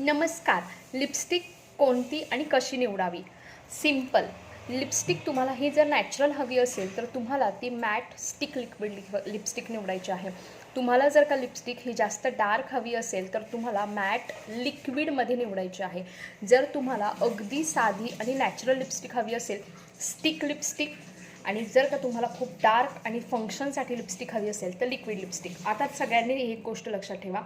नमस्कार. लिपस्टिक कोणती आणि कशी निवडावी? सिंपल लिपस्टिक तुम्हाला ही जर नॅचरल हवी असेल तर तुम्हाला ती मॅट स्टिक लिक्विड लिपस्टिक निवडायची आहे. तुम्हाला जर का लिपस्टिक ही जास्त डार्क हवी असेल तर तुम्हाला मॅट लिक्विडमध्ये निवडायची आहे. जर तुम्हाला अगदी साधी आणि नॅचरल लिपस्टिक हवी असेल स्टिक लिपस्टिक आणि जर का तुम्हाला खूप डार्क आणि फंक्शनसाठी लिपस्टिक हवी असेल तर लिक्विड लिपस्टिक आता सगळ्यांनी एक गोष्ट लक्षात ठेवा.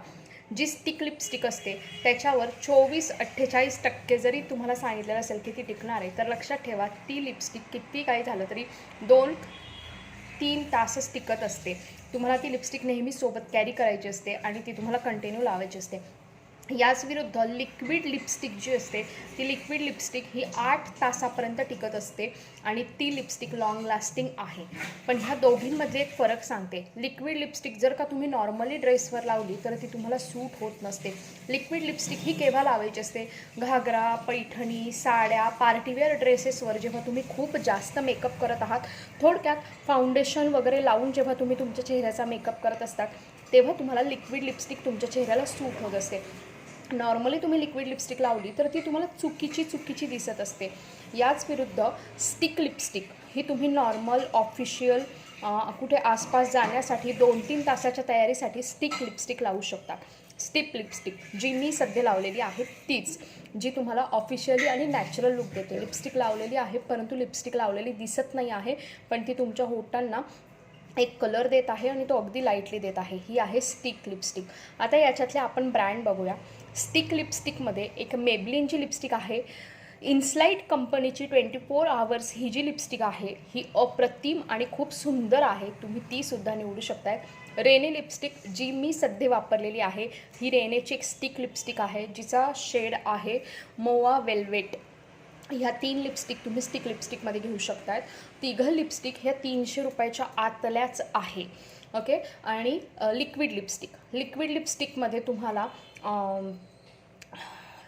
जी स्टिक लिपस्टिक असते त्याच्यावर चोवीस अठ्ठेचाळीस टक्के जरी तुम्हाला सांगितलेलं असेल की ती टिकणार आहे तर लक्षात ठेवा ती लिपस्टिक किती काही झालं तरी दोन तीन तासच टिकत असते. तुम्हाला ती लिपस्टिक नेहमी सोबत कॅरी करायची असते आणि ती तुम्हाला कंटिन्यू लावायची असते. याच विरुद्ध लिक्विड लिपस्टिक जी असते ती लिक्विड लिपस्टिक ही आठ तासापर्यंत टिकत असते आणि ती लिपस्टिक लाँग लास्टिंग आहे. पण ह्या दोघींमध्ये एक फरक सांगते. लिक्विड लिपस्टिक जर का तुम्ही नॉर्मली ड्रेसवर लावली तर ती तुम्हाला सूट होत नसते. लिक्विड लिपस्टिक ही केव्हा लावायची असते? घागरा पैठणी साड्या पार्टीवेअर ड्रेसेसवर जेव्हा तुम्ही खूप जास्त मेकअप करत आहात थोडक्यात फाउंडेशन वगैरे लावून जेव्हा तुम्ही तुमच्या चेहऱ्याचा मेकअप करत असतात तेव्हा तुम्हाला लिक्विड लिपस्टिक तुमच्या चेहऱ्याला सूट होत असते. नॉर्मली तुम्ही लिक्विड लिपस्टिक लावली तर ती तुम्हाला चुकीची चुकीची दिसत असते. याच विरुद्ध स्टिक लिपस्टिक ही तुम्ही नॉर्मल ऑफिशियल कुठे आसपास जाण्यासाठी दोन तीन तासाच्या तयारीसाठी स्टिक लिपस्टिक लावू शकता. स्टिप लिपस्टिक जी मी सध्या लावलेली आहे तीच जी तुम्हाला ऑफिशियली आणि नॅचरल लुक देते. लिपस्टिक लावलेली आहे परंतु लिपस्टिक लावलेली दिसत नाही आहे पण ती तुमच्या होटांना एक कलर देत आहे आणि तो अगदी लाईटली देत आहे. ही आहे स्टिक लिपस्टिक. आता याच्यातले आपण ब्रँड बघूया. स्टिक लिपस्टिकमध्ये एक मेबलिनची लिपस्टिक आहे इन्स्लाईट कंपनीची ट्वेंटी फोर आवर्स ही जी लिपस्टिक आहे ही अप्रतिम आणि खूप सुंदर आहे. तुम्ही तीसुद्धा निवडू शकताय. रेने लिपस्टिक जी मी सध्या वापरलेली आहे ही रेनेची एक स्टिक लिपस्टिक आहे जिचा शेड आहे मोवा वेल्वेट ह्या तीन लिपस्टिक तुम्ही स्टिक लिपस्टिकमध्ये घेऊ शकतात तिघं लिपस्टिक ह्या तीनशे रुपयाच्या आतल्याच आहे. ओके? आणि लिक्विड लिपस्टिक लिक्विड लिपस्टिकमध्ये तुम्हाला अम,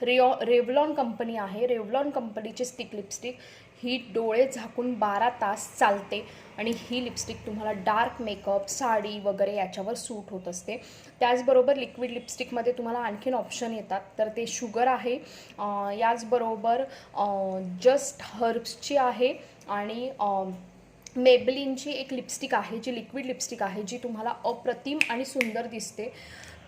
रेओ रेवलॉन कंपनी आहे. रेवलॉन कंपनीची स्टिक लिपस्टिक ही डोळे झाकून बारा तास चालते आणि ही लिपस्टिक तुम्हाला डार्क मेकअप साडी वगैरे याच्यावर सूट होत असते. त्याचबरोबर लिक्विड लिपस्टिकमध्ये तुम्हाला आणखीन ऑप्शन येतात. तर ते शुगर आहे. याचबरोबर जस्ट हर्ब्सची आहे. आणि मेबलिनची एक लिपस्टिक आहे जी लिक्विड लिपस्टिक आहे जी तुम्हाला अप्रतिम आणि सुंदर दिसते.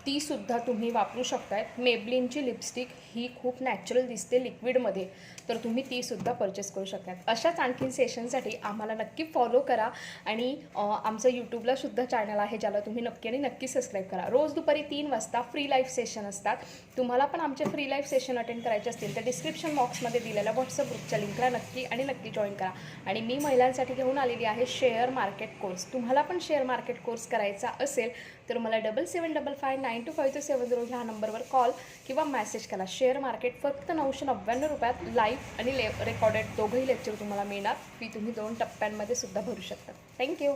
तीसुद्धा तुम्ही वापरू शकताय. मेबलिनची लिपस्टिक ही खूप नॅचरल दिसते लिक्विडमध्ये तर तुम्ही तीसुद्धा परचेस करू शकतात अशाच आणखीन सेशनसाठी आम्हाला नक्की फॉलो करा आणि आमचं यूट्यूबला सुद्धा चॅनल आहे ज्याला तुम्ही नक्की आणि नक्की सबस्क्राईब करा. रोज दुपारी तीन वाजता फ्री लाईव्ह सेशन असतात. तुम्हाला पण आमचे फ्री लाईव्ह सेशन अटेंड करायचे असतील तर डिस्क्रिप्शन बॉक्समध्ये दिलेल्या व्हॉट्सअप ग्रुपच्या लिंकला नक्की आणि नक्की जॉईन करा. आणि मी महिलांसाठी घेऊन आलेली आहे शेअर मार्केट कोर्स तुम्हाला पण शेअर मार्केट कोर्स करायचा असेल तर मला double seven double five nine nine two five two seven zero ह्या नंबरवर कॉल किंवा मेसेज करा. शेअर मार्केट फक्त नऊशे नव्याण्णव रुपयात लाईव्ह आणि ले रेकॉर्डेड दोघंही लेक्चर तुम्हाला मिळणार. फी तुम्ही दोन टप्प्यांमध्ये सुद्धा भरू शकता. थँक्यू